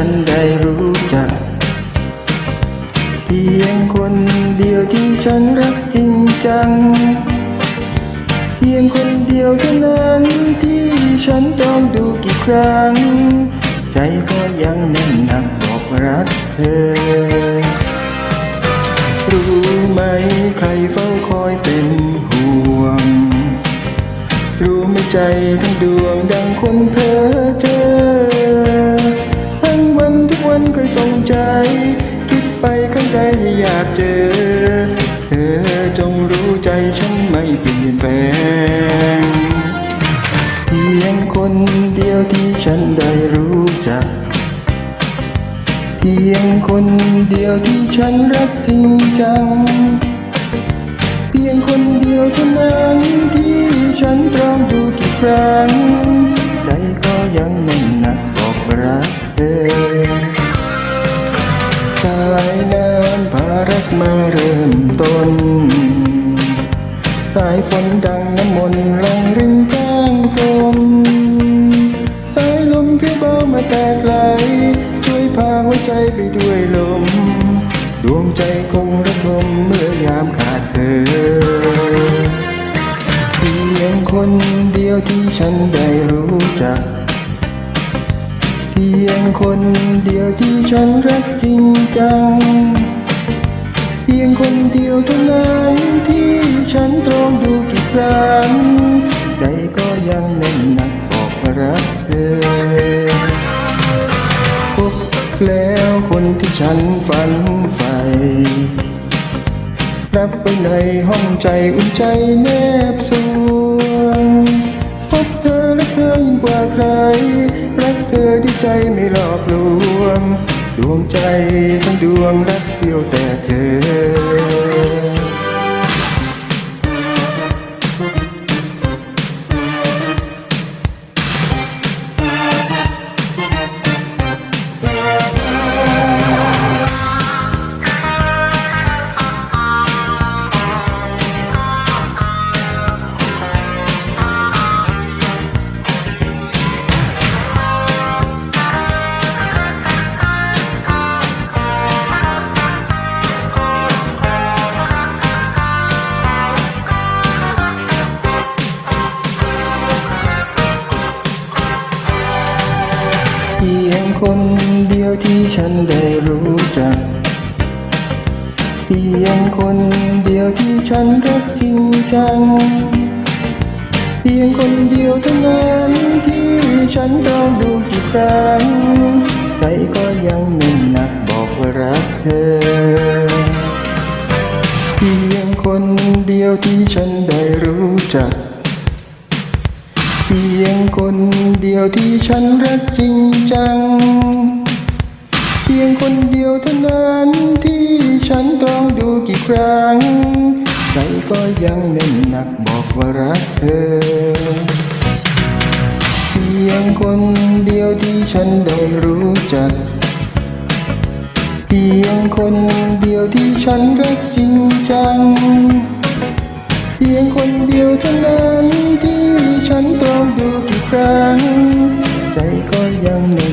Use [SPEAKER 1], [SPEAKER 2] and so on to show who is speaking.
[SPEAKER 1] ฉันได้รู้จัก เพียงคนเดียวที่ฉันรักจริงจัง เพียงคนเดียวเท่านั้นที่ฉันต้องดูกี่ครั้ง ใจก็ยังแน่นหนักบอกรักเธอ รู้ไหมใครเฝ้าคอยเป็นห่วง รู้ไหมใจทั้งดวงดังคนเพ้อเจอ ใจ คิดไปข้างใดอยากเจอ เธอจงรู้ใจฉันไม่เปลี่ยนแปลงเพียงคนเดียวที่ฉันได้รู้จัก เพียงคนเดียวที่ฉันรักจริงจัง เพียงคนเดียวเท่านั้นที่ฉันตรองดูกี่ครั้ง เริ่มต้น สายฝนดังน้ำมนต์ลังรินข้างพรมสายลมเพียเบามาแต่ไกล ช่วยพาหัวใจไปด้วยลม ดวงใจคงระทมเมื่อยามขาดเธอเพียงคนเดียวที่ฉันได้รู้จักเพียงคนเดียวที่ฉันรักจริงจัง พียงคนเดียวเท่านั้นที่ฉันตรองดูกี่ครั้งใจก็ยังแน่นหนักบอกรักเธอพบแล้วคนที่ฉันฝันใฝ่รับไปในห้องใจอุ่นใจแนบสวงพบเธอและเธอยิ่งกว่าใคร รักเธอที่ใจไม่หลอกลวง ดวงใจทั้งดวงรักเดียวแต่เธอ คนเดียวที่ฉันได้รู้จักเพียงคนเดียวที่ฉันรักจริงจัง เพียงคนเดียวเท่านั้นที่ฉันต้องดูกี่ครั้งใจก็ยังแน่หนักบอกว่ารักเธอ เพียงคนเดียวที่ฉันได้รู้จัก พียงคนเดียวที่ฉันรักจริงจัง เพียงคนเดียวเท่านั้นที่ฉันต้องดูกี่ครั้งใจก็ยังแน่นหนักบอกว่ารักเธอ เพียงคนเดียวที่ฉันได้รู้จัก เพียงคนเดียวที่ฉันรักจริงจัง เพียงคนเดียวเท่านั้น ครั้ง ใจก็ยังไม่